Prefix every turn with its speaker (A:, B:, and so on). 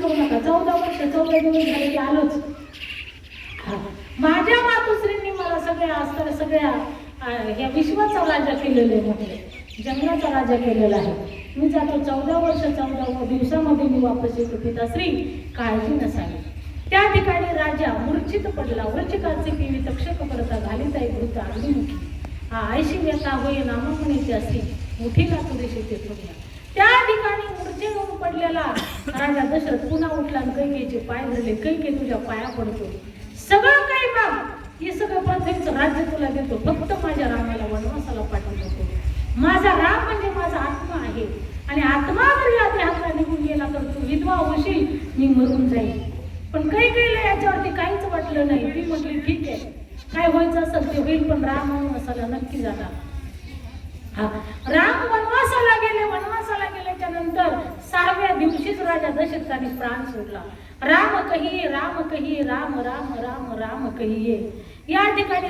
A: करू नका. चौदा वर्ष चौदा दिवस झाले की आलोच. माझ्या मातोश्रींनी मला सगळ्या असं सगळ्या ह्या विश्वाचा राजा केलेले आहे म्हटले. जंगलाचा राजा केलेला आहे. मी जातो चौदा वर्ष चौदा दिवसामध्ये मी वापस येतो पिताश्री. काळजी नसावी त्या ठिकाणी राजा मूर्छित पडला. वृचिकाचे पिवी तक्षक पडता घालीत आहे भूत अग्निमुखी हा आयशी व्यथा होय नाममुनीची असे. मोठी लातुरीशी ते थोडल्या आपल्याला राजा दशरथ पुन्हा उठला आणि कैकेचे पाय धरले. कैके तुझ्या पाया पडतो. सगळं काही माग हे सगळं प्रत्येकचं राज्य तुला देतो. फक्त माझ्या रामाला वनवासाला पाठवू नको माझा राम म्हणजे माझा आत्मा आहे. आणि आत्मा जर या देहातला निघून गेला तर तू विधवा होशील. मी मरून जाईल पण काही काहीला याच्यावरती काहीच वाटलं नाही. ती म्हटली ठीक आहे. काय व्हायचं असेल ते होईल पण राम वनवासाला नक्की जाणार. हा. राम वनवासाला दिवशीच राजा दशरथाने प्राण सोडला. राम कही राम कही राम राम राम राम कही या ठिकाणी